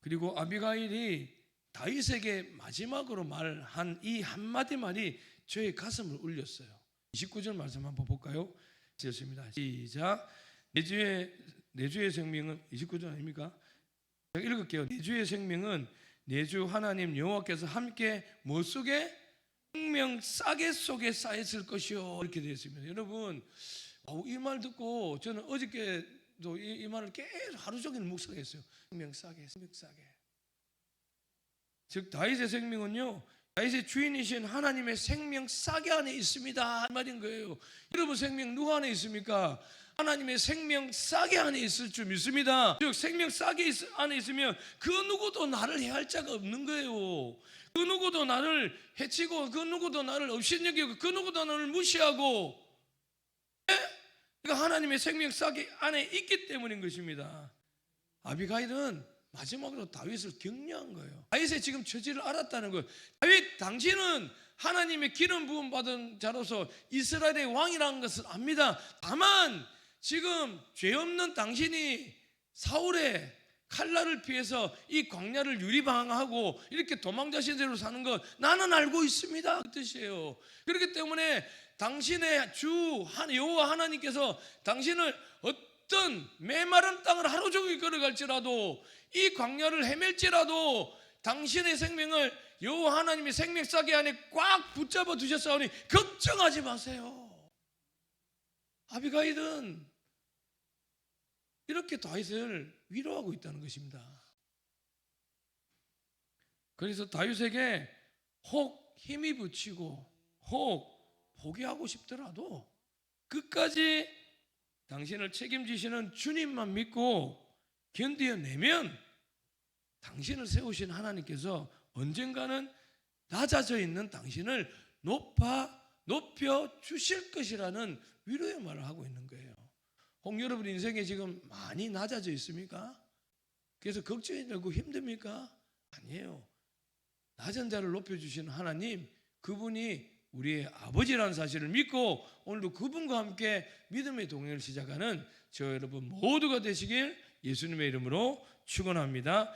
그리고 아비가일이 다윗에게 마지막으로 말한 이 한마디 말이 저의 가슴을 울렸어요. 29절 말씀 한번 볼까요? 읽습니다. 시작. 내 주의 내 주의 생명은 29절 아닙니까? 제가 읽을게요. 내 주의 생명은 내주 하나님 여호와께서 함께 뭐 속에 생명 싸개 속에 쌓였을 것이요 이렇게 되어 있습니다. 여러분 이 말 듣고 저는 어저께도 이, 이 말을 계속 하루 종일 묵상했어요. 생명 싸개, 생명 싸개. 즉 다윗의 생명은요 다윗의 주인이신 하나님의 생명 싸개 안에 있습니다 이 말인 거예요. 여러분 생명 누구 안에 있습니까? 하나님의 생명 싸게 안에 있을 줄 믿습니다. 즉 생명 싸게 있- 안에 있으면 그 누구도 나를 해할 자가 없는 거예요. 그 누구도 나를 해치고 그 누구도 나를 업신여기고 그 누구도 나를 무시하고 하나님의 생명 싸게 안에 있기 때문인 것입니다. 아비가일은 마지막으로 다윗을 격려한 거예요. 다윗의 지금 처지를 알았다는 거예요. 다윗 당신은 하나님의 기름 부음 받은 자로서 이스라엘의 왕이라는 것을 압니다. 다만 지금 죄 없는 당신이 사울의 칼날을 피해서 이 광야를 유리방하고 이렇게 도망자신대로 사는 것 나는 알고 있습니다. 그 뜻이에요. 그렇기 때문에 당신의 주 한- 여호와 하나님께서 당신을 어떤 메마른 땅을 하루 종일 걸어갈지라도 이 광야를 헤맬지라도 당신의 생명을 여호와 하나님의 생명 싸게 안에 꽉 붙잡아 두셨사오니 걱정하지 마세요. 아비가일은 이렇게 다윗을 위로하고 있다는 것입니다. 그래서 다윗에게 혹 힘이 붙이고 혹 포기하고 싶더라도 끝까지 당신을 책임지시는 주님만 믿고 견디어내면 당신을 세우신 하나님께서 언젠가는 낮아져 있는 당신을 높아 높여 주실 것이라는 위로의 말을 하고 있는. 혹 여러분 인생에 지금 많이 낮아져 있습니까? 그래서 걱정이 되고 힘듭니까? 아니에요. 낮은 자를 높여 주시는 하나님 그분이 우리의 아버지라는 사실을 믿고 오늘도 그분과 함께 믿음의 동행을 시작하는 저 여러분 모두가 되시길 예수님의 이름으로 축원합니다.